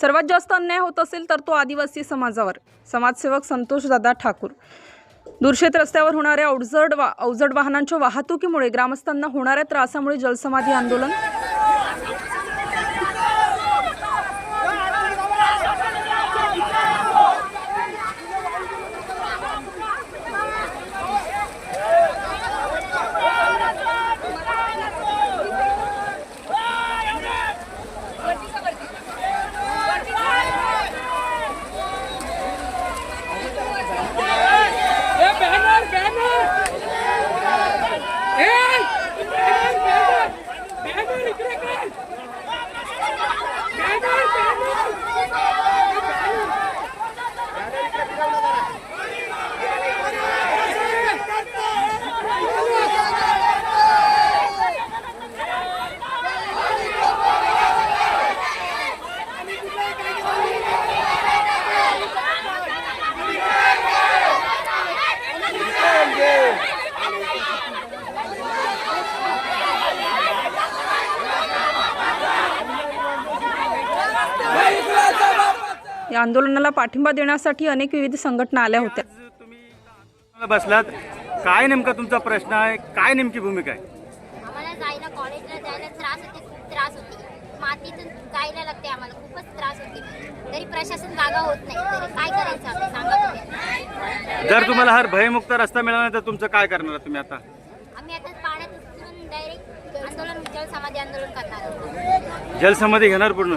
सर्वात जास्त अन्याय होत असेल तर तो आदिवासी समाजावर. समाजसेवक संतोषदादा ठाकूर. दुर्शेत रस्त्यावर होणाऱ्या अवजड वा अवजड वाहनांच्या वाहतुकीमुळे ग्रामस्थांना होणाऱ्या त्रासामुळे जलसमाधी आंदोलन या आंदोलनाला पाठिंबा देण्यासाठी अनेक विविध संघटना आल्या होत्या. बसलात. काय नेमका तुमचा प्रश्न आहे? काय नेमकी भूमिका आहे? आम्हाला जायला कॉलेजला जायला त्रास होते खूप त्रास होते. मातीतून जायला लागते आम्हाला खूपच त्रास होते. तरी प्रशासन जागा होत नाही. तरी काय करायचं सांगा जर तुम्हाला हर भयमुक्त रस्ता मिळाला नाही तर तुमचं काय करणार तुम्ही आता? आम्ही आता पाण्यात उतरून डायरेक्ट आंदोलन जल समाधी आंदोलन करणार आहोत. जलसमाधी घेणार पूर्ण?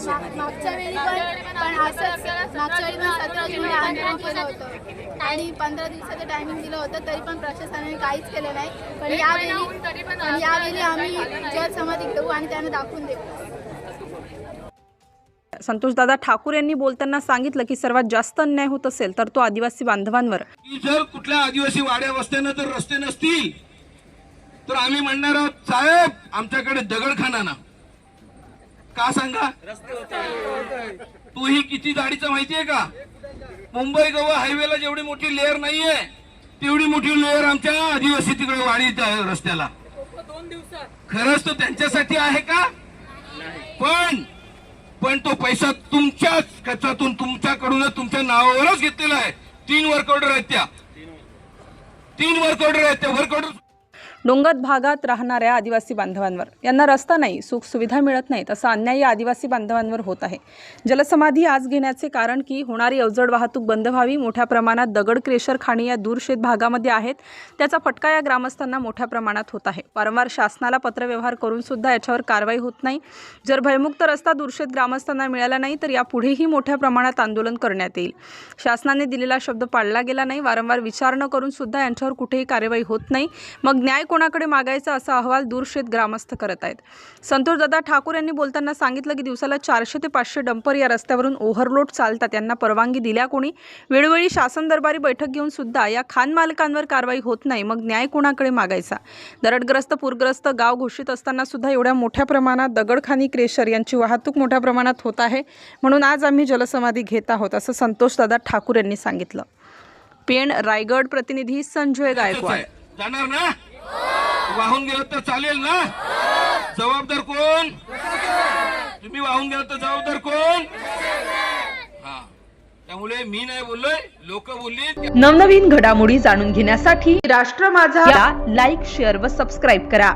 मागच्या वेळी पण पण असंच मागच्या वेळी पण सतरा जूनला आंदोलन केलं होतं. आणि पंधरा दिवसाचं टायमिंग दिलं होतं तरी पण प्रशासनाने काहीच केलं नाही. पण यावेळी पण यावेळी आम्ही घेऊ आणि त्यांना दाखवून देऊ. संतोषदादा ठाकूर यांनी बोलताना सांगितलं की सर्वात जास्त अन्याय होत असेल तर तो आदिवासी बांधवांवर. की जर कुठल्या आदिवासी वाड्या वस्त्यांना जर रस्ते नसतील तर आम्ही म्हणणार आहोत साहेब आमच्याकडे दगडखाना ना का सांगा? तू ही किती जाडीचं माहितीये का? मुंबई गोवा हायवेला जेवढी मोठी लेअर नाहीये तेवढी मोठी लेअर आमच्या आदिवासी तिकडे वाढीत आहे रस्त्याला. खरंच तो त्यांच्यासाठी आहे का? पण पण तो पैसा तुमच्याच खर्चातून तुमच्याकडूनच तुमच्या नावावरच घेतलेला आहे. तीन वर्क ऑर्डर आहेत त्या. तीन वर्क ऑर्डर आहेत त्या. वर्क ऑर्डर डोंगर भागात राहणाऱ्या आदिवासी बांधवांवर. यांना रस्ता नाही सुखसुविधा मिळत नाहीत असा अन्याय या आदिवासी बांधवांवर होत आहे. जलसमाधी आज घेण्याचे कारण की होणारी अवजड वाहतूक बंद व्हावी मोठ्या प्रमाणात दगड क्रेशर खाणी या दूरशेत भागामध्ये आहेत त्याचा फटका या ग्रामस्थांना मोठ्या प्रमाणात होत आहे. वारंवार शासनाला पत्रव्यवहार करून सुद्धा याच्यावर कारवाई होत नाही. जर भयमुक्त रस्ता दूरशेत ग्रामस्थांना मिळाला नाही तर यापुढेही मोठ्या प्रमाणात आंदोलन करण्यात येईल. शासनाने दिलेला शब्द पाळला गेला नाही. वारंवार विचार न करून सुद्धा यांच्यावर कुठेही कारवाई होत नाही. मग न्याय कोणाकडे मागायचा असा अहवाल दूरशेत ग्रामस्थ करत आहेत. संतोषदादा ठाकूर यांनी बोलताना सांगितलं की दिवसाला चारशे ते पाचशे डंपर या रस्त्यावरून ओव्हरलोड चालतात. यांना परवानगी दिल्या कोणी? वेळोवेळी शासन दरबारी बैठक घेऊन सुद्धा या खान मालकांवर कारवाई होत नाही. मग न्याय कोणाकडे मागायचा? दरडग्रस्त पूरग्रस्त गाव घोषित असताना सुद्धा एवढ्या मोठ्या प्रमाणात दगडखानी क्रेशर यांची वाहतूक मोठ्या प्रमाणात होत आहे. म्हणून आज आम्ही जलसमाधी घेत आहोत असं संतोषदादा ठाकूर यांनी सांगितलं. पेण रायगड प्रतिनिधी संजय गायकवाड. जाणार ना? वाहून गेलं तर चालेल ना? जबाबदार कोण? तुम्ही वाहून गेलं तर जबाबदार कोण? हा. त्यामुळे मी नाही बोललोय लोक बोलली नवनवीन घडामोडी जाणून घेण्यासाठी राष्ट्र माझा लाईक शेअर व सबस्क्राईब करा.